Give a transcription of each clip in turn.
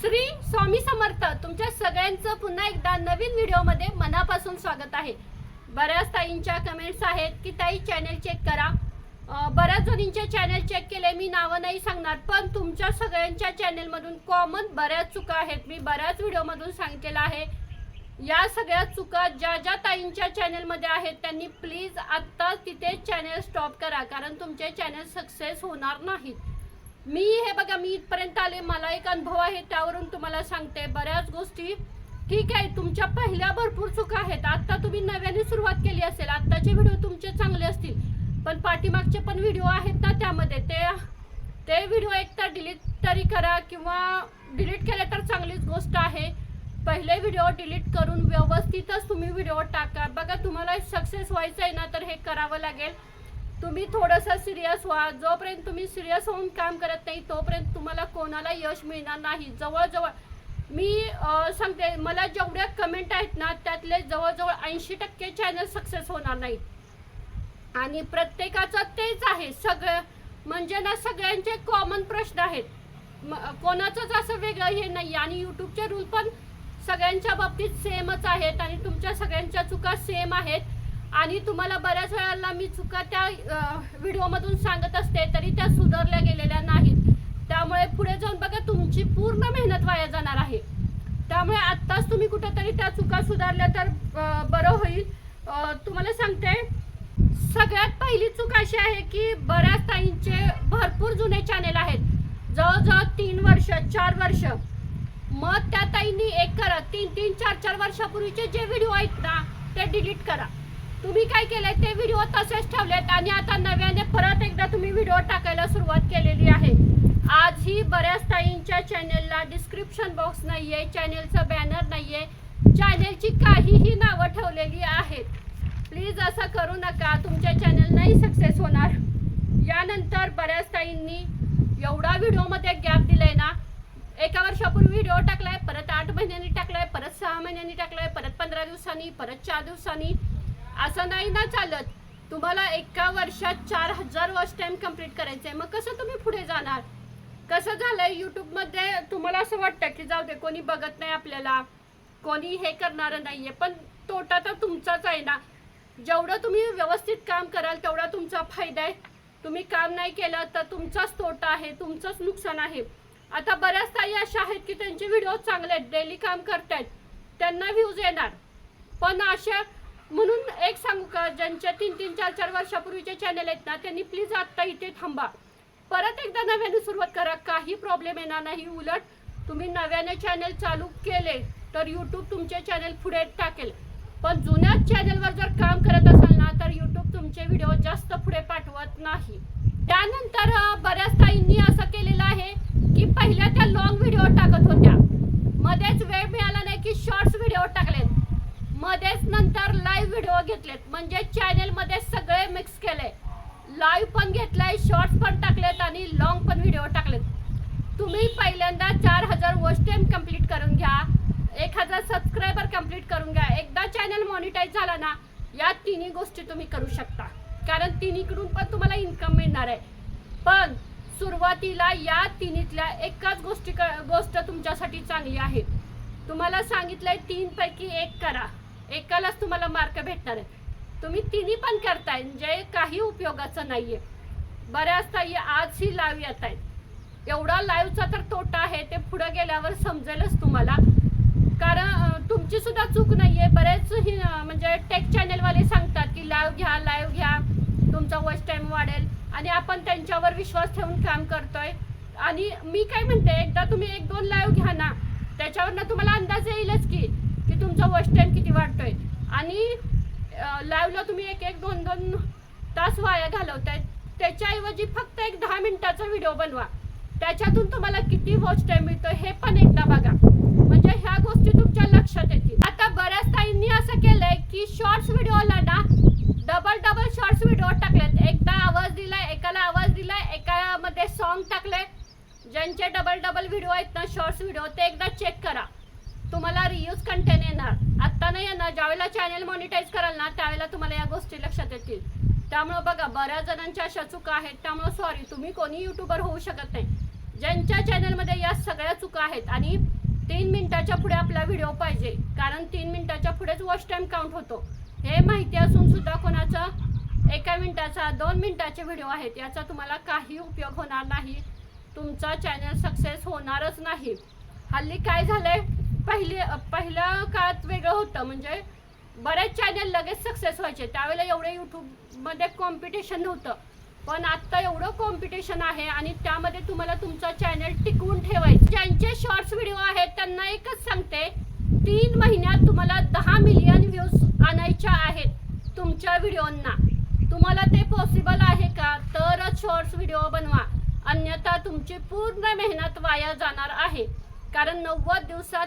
श्री स्वामी समर्थ तुमच्या सगळ्यांचं पुन्हा एकदा नवीन व्हिडिओमध्ये मनापासून स्वागत आहे. बऱ्याच ताईंच्या कमेंट्स आहेत की ताई चॅनल चेक करा. बऱ्याच जणींचे चॅनल चेक केले मी नावं नाही सांगणार पण तुमच्या सगळ्यांच्या चॅनलमधून कॉमन बऱ्याच चुका आहेत. मी बऱ्याच व्हिडिओमधून सांगितलेलं आहे. या सगळ्या चुका ज्या ज्या ताईंच्या चॅनलमध्ये आहेत त्यांनी प्लीज आत्ता तिथे चॅनल स्टॉप करा कारण तुमचे चॅनल सक्सेस होणार नाहीत. मी हे बघा मी इथपर्यंत आले मला एक अनुभव आहे त्यावरून तुम्हाला सांगते. बऱ्याच गोष्टी ठीक आहे तुमच्या पहिल्या भरपूर चुका आहेत. आत्ता तुम्ही नव्याने सुरुवात केली असेल आत्ताचे व्हिडिओ तुमचे चांगले असतील. पण पाठीमागचे पण व्हिडिओ आहेत ना त्यामध्ये ते ते व्हिडिओ एक तर डिलीट तरी करा किंवा डिलीट केले तर चांगलीच गोष्ट आहे. पहिले व्हिडिओ डिलीट करून व्यवस्थितच तुम्ही व्हिडिओ टाका. बघा तुम्हाला सक्सेस व्हायचं आहे ना तर हे करावं लागेल. तुम्ही थोडंसं सिरियस व्हा. जोपर्यंत तुम्ही सिरियस होऊन काम करत नाही तोपर्यंत तुम्हाला कोणाला यश मिळणार नाही. जवळजवळ मी सांगते मला जेवढ्या कमेंट आहेत ना त्यातले जवळजवळ ऐंशी टक्के चॅनल सक्सेस होणार नाहीत. आणि प्रत्येकाचं तेच आहे. सगळं म्हणजे ना सगळ्यांचे कॉमन प्रश्न आहेत. कोणाचंच असं वेगळं हे नाही. आणि यूट्यूबचे रूल पण सगळ्यांच्या बाबतीत सेमच आहेत. आणि तुमच्या सगळ्यांच्या चुका सेम आहेत. आणि तुम्हाला बऱ्याच वेळाला मी चुका त्या व्हिडिओमधून सांगत असते तरी त्या सुधारल्या गेलेल्या नाहीत. त्यामुळे पुढे जाऊन बघा तुमची पूर्ण मेहनत वाया जाणार आहे. त्यामुळे आत्ताच तुम्ही कुठंतरी त्या चुका सुधारल्या तर बरं होईल. तुम्हाला सांगते सगळ्यात पहिली चूक अशी आहे की बऱ्याच ताईंचे भरपूर जुने चॅनेल आहेत. जवळजवळ तीन वर्ष चार वर्ष. मग त्या ताईंनी एक करा तीन तीन चार चार वर्षापूर्वीचे जे व्हिडिओ आहेत ना ते डिलीट करा. तुम्ही काय केलंय? ते व्हिडिओ तसेच ठेवलेत आणि आता नव्याने परत एकदा तुम्ही व्हिडिओ टाकायला सुरुवात केलेली आहे. आजही बऱ्याच ताईंच्या चॅनेलला डिस्क्रिप्शन बॉक्स नाहीये चॅनेलचं बॅनर नाहीये. चॅनेलची काहीही नावं ठेवलेली आहेत. प्लीज असं करू नका तुमच्या चॅनल नाही सक्सेस होणार. यानंतर बऱ्याच ताईंनी एवढा व्हिडिओमध्ये गॅप दिलाय ना एका वर्षापूर्वी व्हिडिओ टाकलाय परत आठ महिन्यांनी टाकलाय परत सहा महिन्यांनी टाकलाय परत पंधरा दिवसांनी परत चार दिवसांनी. असं नाही ना चालत. तुम्हाला एका वर्षात चार हजार वॉच टाइम कंप्लीट करायचंय. मग कसं तुम्ही पुढे जाणार? कसं झालंय? युट्यूबमध्ये तुम्हाला असं वाटतं की जाऊ दे कोणी बघत नाही आपल्याला. कोणी हे करणारं नाहीये. पण तोटा तर तुमचाच आहे ना. जेवढं तुम्ही व्यवस्थित काम कराल तेवढा तुमचा फायदा आहे. तुम्ही काम नाही केलं तर तुमचाच तोटा आहे तुमचंच नुकसान आहे. आता बऱ्याच ताई अशा आहेत की त्यांचे व्हिडिओ चांगले आहेत डेली काम करतायत. त्यांना व्ह्यूज येणार. पण अशा म्हणून एक सांगू का ज्यांच्या तीन तीन चार चार वर्षापूर्वीचे चॅनल आहेत ना त्यांनी प्लीज आत्ता इथे थांबा. परत एकदा नव्याने सुरुवात करा काही प्रॉब्लेम येणार नाही उलट तुम्ही नव्याने चॅनल चालू केले तर यूट्यूब तुमचे चॅनल पुढे टाकेल. पण जुन्या चॅनलवर जर काम करत असाल ना तर यूट्यूब तुमचे व्हिडिओ जास्त पुढे पाठवत नाही. त्यानंतर बऱ्याच ताईंनी असं केलेलं आहे की पहिल्या त्या लॉंग व्हिडिओ टाकत होत्या मध्येच वेळ मिळाला नाही की शॉर्ट्स व्हिडिओ टाकलेत मध्येच नंतर लाईव्ह व्हिडिओ घेतलेत. म्हणजे चॅनेलमध्ये सगळे मिक्स केले. लाईव्ह पण घेतलाय शॉर्ट्स पण टाकलेत आणि लॉंग पण व्हिडिओ टाकलेत. तुम्ही पहिल्यांदा चार हजार वॉच टाइम कंप्लीट करून घ्या. एक हजार सबस्क्रायबर कंप्लीट करून घ्या. एकदा चॅनल मॉनिटाईज झाला ना या तिन्ही गोष्टी तुम्ही करू शकता. कारण तिन्हीकडून पण तुम्हाला इन्कम मिळणार आहे. पण सुरुवातीला या तिन्हीतल्या एकाच गोष्टी गोष्ट तुमच्यासाठी चांगली आहे. तुम्हाला सांगितलंय आहे तीनपैकी एक करा. एकालाच तुम्हाला मार्क भेटणार आहे तुम्ही तिन्ही पण करताय जे काही उपयोगाचं नाहीये. बऱ्याच ताई आज ही लाईव्ह येत आहेत. एवढा लाईव्हचा तर तोटा आहे ते पुढे गेल्यावर समजेलच तुम्हाला. कारण तुमची सुद्धा चूक नाहीये. बरेच ही म्हणजे टेक चॅनलवाले सांगतात की लाईव्ह घ्या लाईव्ह घ्या. तुमचा वॉच टाईम वाढेल. आणि आपण त्यांच्यावर विश्वास ठेवून काम करतोय. आणि मी काय म्हणते एकदा तुम्ही एक दोन लाईव्ह घ्या ना त्याच्यावरनं तुम्हाला अंदाज येईलच की तुमचा वॉच टाईम किती वाढतोय? आणि लाईव्हला तुम्ही एक एक दोन दोन तास वाया घालवताय. त्याच्याऐवजी फक्त एक दहा मिनिटाचा व्हिडिओ बनवा. त्याच्यातून तुम्हाला किती वॉच टाईम मिळतो हे पण एकदा बघा. म्हणजे ह्या गोष्टी तुमच्या लक्षात येतील. आता बऱ्याच ताईंनी असं केलंय की शॉर्ट्स व्हिडिओला ना डबल डबल शॉर्ट्स व्हिडिओ टाकलेत. एकदा आवाज दिलाय एकाला आवाज दिलाय एकामध्ये सॉन्ग टाकलंय. ज्यांचे डबल डबल व्हिडिओ आहेत ना शॉर्ट्स व्हिडिओ ते एकदा चेक करा. तुम्हाला रियूज कंटेंट येणार. आत्ता नाही येणार. ज्यावेळेला चॅनल मॉनिटाईज कराल ना त्यावेळेला तुम्हाला या गोष्टी लक्षात येतील. त्यामुळं बघा बऱ्याच जणांच्या अशा चुका आहेत. त्यामुळं सॉरी तुम्ही कोणी युट्यूबर होऊ शकत नाही. ज्यांच्या चॅनलमध्ये या सगळ्या चुका आहेत आणि तीन मिनिटाच्या पुढे आपला व्हिडिओ पाहिजे. कारण तीन मिनिटाच्या पुढेच वॉच टाईम काउंट होतो. हे माहिती असून सुद्धा कोणाचं एका मिनिटाचा दोन मिनिटाचे व्हिडिओ आहेत याचा तुम्हाला काही उपयोग होणार नाही. तुमचा चॅनल सक्सेस होणारच नाही. हल्ली काय झालंय? पहिले पहिल्या काळात वेगळं होतं. म्हणजे बरेच चॅनल लगेच सक्सेस व्हायचे. त्यावेळेला एवढे यूट्यूबमध्ये कॉम्पिटिशन नव्हतं. पण आत्ता एवढं कॉम्पिटिशन आहे आणि त्यामध्ये तुम्हाला तुमचा चॅनल टिकवून ठेवायचं. ज्यांचे शॉर्ट्स व्हिडिओ आहेत त्यांना एकच सांगते तीन महिन्यात तुम्हाला दहा मिलियन व्ह्यूज आणायच्या आहेत तुमच्या व्हिडिओंना तुम्हाला ते पॉसिबल आहे का? तरच शॉर्ट्स व्हिडिओ बनवा. अन्यथा तुमची पूर्ण मेहनत वाया जाणार आहे. कारण नव्वद दिवसात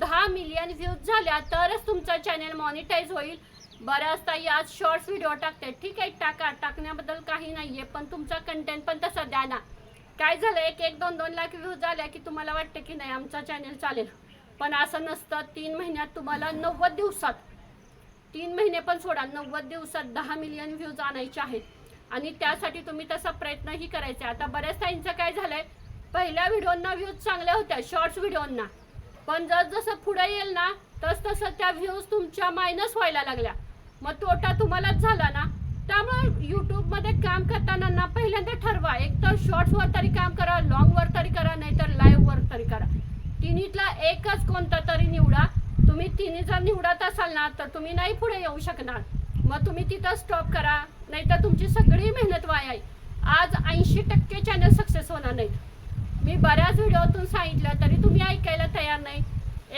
दहा मिलियन व्ह्यूज झाल्या तरच तुमचा चॅनल मॉनिटाईज होईल. बऱ्याच ताई आज शॉर्ट्स व्हिडिओ टाकते. ठीक आहे टाका. टाकण्याबद्दल काही नाही आहे पण तुमचा कंटेंट पण तसा द्या ना. काय झालं एक एक दोन दोन लाख व्ह्यूज झाल्या की तुम्हाला वाटतं की नाही आमचा चॅनल चालेल. पण असं नसतं तीन महिन्यात तुम्हाला नव्वद दिवसात तीन महिने पण सोडा नव्वद दिवसात दहा मिलियन व्ह्यूज आणायचे आहेत. आणि त्यासाठी तुम्ही तसा प्रयत्नही करायचा. आता बऱ्याच ताईंचं काय झालंय? पहिल्या व्हिडिओंना व्ह्यूज चांगल्या होत्या शॉर्ट्स व्हिडिओंना पण जस जसं पुढे येईल ना तस तसं त्या व्ह्यूज तुमच्या मायनस व्हायला लागल्या. मग तोटा तुम्हालाच झाला ना? त्यामुळे यूट्यूबमध्ये काम करताना ना पहिल्यांदा ठरवा. एक तर शॉर्ट्सवर तरी काम करा लॉंगवर तरी करा नाहीतर लाईव्हवर तरी करा. तिन्हीतला एकच कोणता तरी निवडा. तुम्ही तिन्ही जर निवडत असाल ना तर तुम्ही नाही पुढे येऊ शकणार. मग तुम्ही तिथं स्टॉप करा. नाहीतर तुमची सगळी मेहनत वाया आज ऐंशी टक्के चॅनल सक्सेस होणार नाहीत. मी बऱ्याच व्हिडिओतून सांगितलं तरी तुम्ही ऐकायला तयार नाही.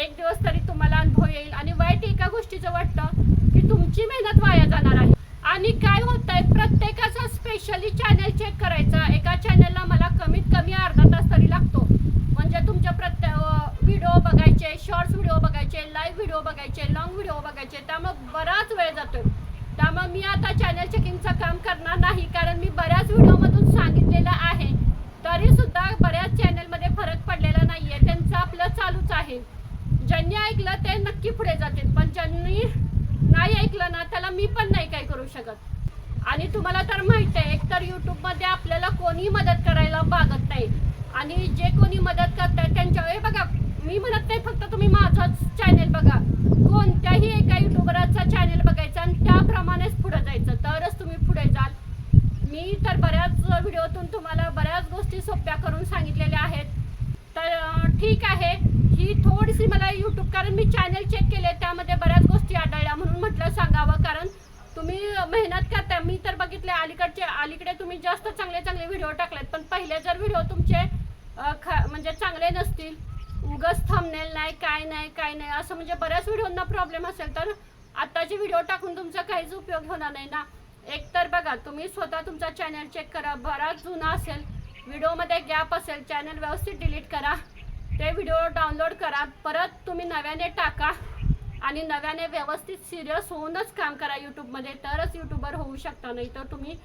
एक दिवस तरी तुम्हाला अनुभव येईल. आणि वाईट एका गोष्टीचं वाटतं की तुमची मेहनत वाया जाणार आहे. आणि काय होत आहे प्रत्येकाचा स्पेशली चॅनल चेक करायचा. एका चॅनलला मला कमीत कमी अर्धा तास तरी लागतो. म्हणजे तुमच्या प्रत्येक व्हिडिओ बघायचे शॉर्ट्स व्हिडिओ बघायचे लाईव्ह व्हिडिओ बघायचे लॉंग व्हिडिओ बघायचे. त्यामुळे बराच वेळ जातोय. त्यामुळे मी आता चॅनल चेकिंगचं काम करणार नाही. कारण मी बऱ्याच व्हिडिओमधून सांगितलेलं आहे. आता बऱ्याच चॅनलमध्ये फरक पडलेला नाहीये. त्यांचं आपलं चालूच आहे. ज्यांनी ऐकलं ते नक्की पुढे जातील. पण ज्यांनी नाही ऐकलं ना त्याला मी पण नाही काय करू शकत. आणि तुम्हाला तर माहीत आहे एकतर यूट्यूबमध्ये आपल्याला कोणी मदत करायला मागत नाही. आणि जे कोणी मदत करतात त्यांच्या हे बघा मी म्हणत नाही फक्त तुम्ही माझाच चॅनेल बघा. कोणत्याही एका युट्यूबराचा चॅनेल बघायचा आणि त्याप्रमाणे पुढे जायचं तरच तुम्ही पुढे जाल मी याच व्हिडिओतून तुम्हाला बऱ्याच गोष्टी सोप्या करून सांगितलेल्या आहेत. तर ठीक आहे. ही थोडीशी मला यूट्यूब कारण मी चॅनल चेक केले त्यामध्ये बऱ्याच गोष्टी आढळल्या म्हणून म्हटलं सांगावं. कारण तुम्ही मेहनत करता मी तर बघितले अलीकडचे अलीकडे तुम्ही जास्त चांगले चांगले व्हिडिओ टाकलेत. पण पहिले जर व्हिडिओ तुमचे ख- म्हणजे चांगले नसतील उगस थंबनेल नाही काय नाही काय नाही असं म्हणजे बऱ्याच व्हिडिओंना प्रॉब्लेम असेल तर आत्ताचे व्हिडिओ टाकून तुमचा काहीच उपयोग होणार नाही ना. एक तर बघा तुम्ही स्वतः तुमचा चॅनल चेक करा. बराच जुना असेल व्हिडिओमध्ये गॅप असेल चॅनल व्यवस्थित डिलीट करा. ते व्हिडिओ डाउनलोड करा. परत तुम्ही नव्याने टाका आणि नव्याने व्यवस्थित सिरियस होऊनच काम करा यूट्यूबमध्ये तरच यूट्यूबर होऊ शकता नाही तर तुम्ही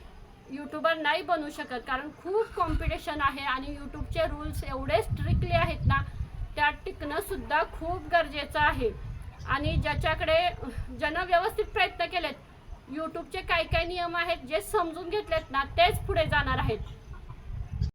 यूट्यूबर नाही बनू शकत. कारण खूप कॉम्पिटिशन आहे आणि यूट्यूबचे रूल्स एवढे स्ट्रिक्टली आहेत ना त्यात टिकणंसुद्धा खूप गरजेचं आहे. आणि ज्याच्याकडे ज्यानं व्यवस्थित प्रयत्न केलेत यूट्यूबचे काय काय नियम आहेत जे समजून घेतलेत ना तेच पुढे जाणार आहेत.